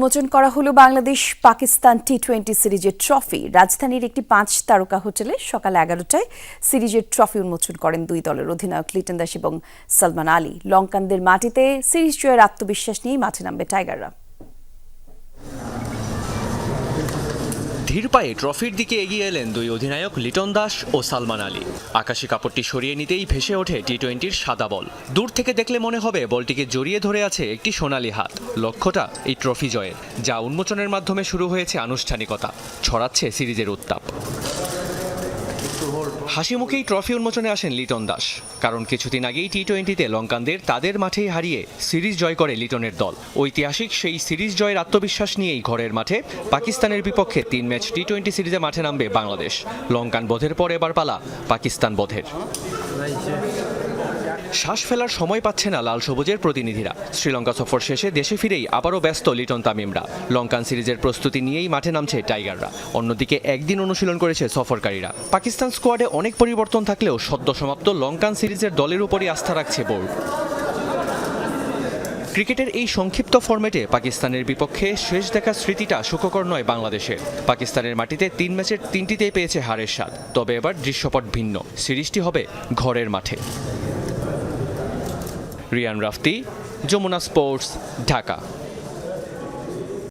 উন্মোচন করা হলো বাংলাদেশ পাকিস্তান টি টোয়েন্টি সিরিজের ট্রফি। রাজধানীর একটি পাঁচ তারকা হোটেলে সকাল এগারোটায় সিরিজের ট্রফি উন্মোচন করেন দুই দলের অধিনায়ক লিটন দাস এবং সালমান আলী। লঙ্কানদের মাটিতে সিরিজ জয়ের আত্মবিশ্বাস নিয়েই মাঠে নামবে টাইগাররা। ধীর পায়ে ট্রফির দিকে এগিয়ে এলেন দুই অধিনায়ক লিটন দাস ও সালমান আলী। আকাশি কাপড়টি সরিয়ে নিতেই ভেসে ওঠে টি টোয়েন্টির সাদা বল। দূর থেকে দেখলে মনে হবে বলটিকে জড়িয়ে ধরে আছে একটি সোনালি হাত। লক্ষ্যটা এই ট্রফি জয়ের, যা উন্মোচনের মাধ্যমে শুরু হয়েছে আনুষ্ঠানিকতা, ছড়াচ্ছে সিরিজের উত্তাপ। হাসি মুখেই ট্রফি উন্মোচনে আসেন লিটন দাস। কারণ কিছুদিন আগেই টি টোয়েন্টিতে লঙ্কানদের তাদের মাঠেই হারিয়ে সিরিজ জয় করে লিটনের দল। ঐতিহাসিক সেই সিরিজ জয়ের আত্মবিশ্বাস নিয়েই ঘরের মাঠে পাকিস্তানের বিপক্ষে তিন ম্যাচ টি টোয়েন্টি সিরিজে মাঠে নামবে বাংলাদেশ। লঙ্কান বোধের পর এবার পালা পাকিস্তান বোধের। শ্বাস ফেলার সময় পাচ্ছে না লাল সবুজের প্রতিনিধিরা। শ্রীলঙ্কা সফর শেষে দেশে ফিরেই আবারও ব্যস্ত লিটন তামিমরা। লঙ্কান সিরিজের প্রস্তুতি নিয়েই মাঠে নামছে টাইগাররা। অন্যদিকে একদিন অনুশীলন করেছে সফরকারীরা। পাকিস্তান স্কোয়াডে অনেক পরিবর্তন থাকলেও সদ্য সমাপ্ত লঙ্কান সিরিজের দলের উপরই আস্থা রাখছে বোর্ড। ক্রিকেটের এই সংক্ষিপ্ত ফরম্যাটে পাকিস্তানের বিপক্ষে শেষ দেখা স্মৃতিটা সুখকর নয় বাংলাদেশের। পাকিস্তানের মাটিতে তিন ম্যাচের তিনটিতেই পেয়েছে হারের স্বাদ। তবে এবার দৃশ্যপট ভিন্ন। সিরিজটি হবে ঘরের মাঠে। রিয়ান রাফতি যমুনা স্পোর্টস ঢাকা।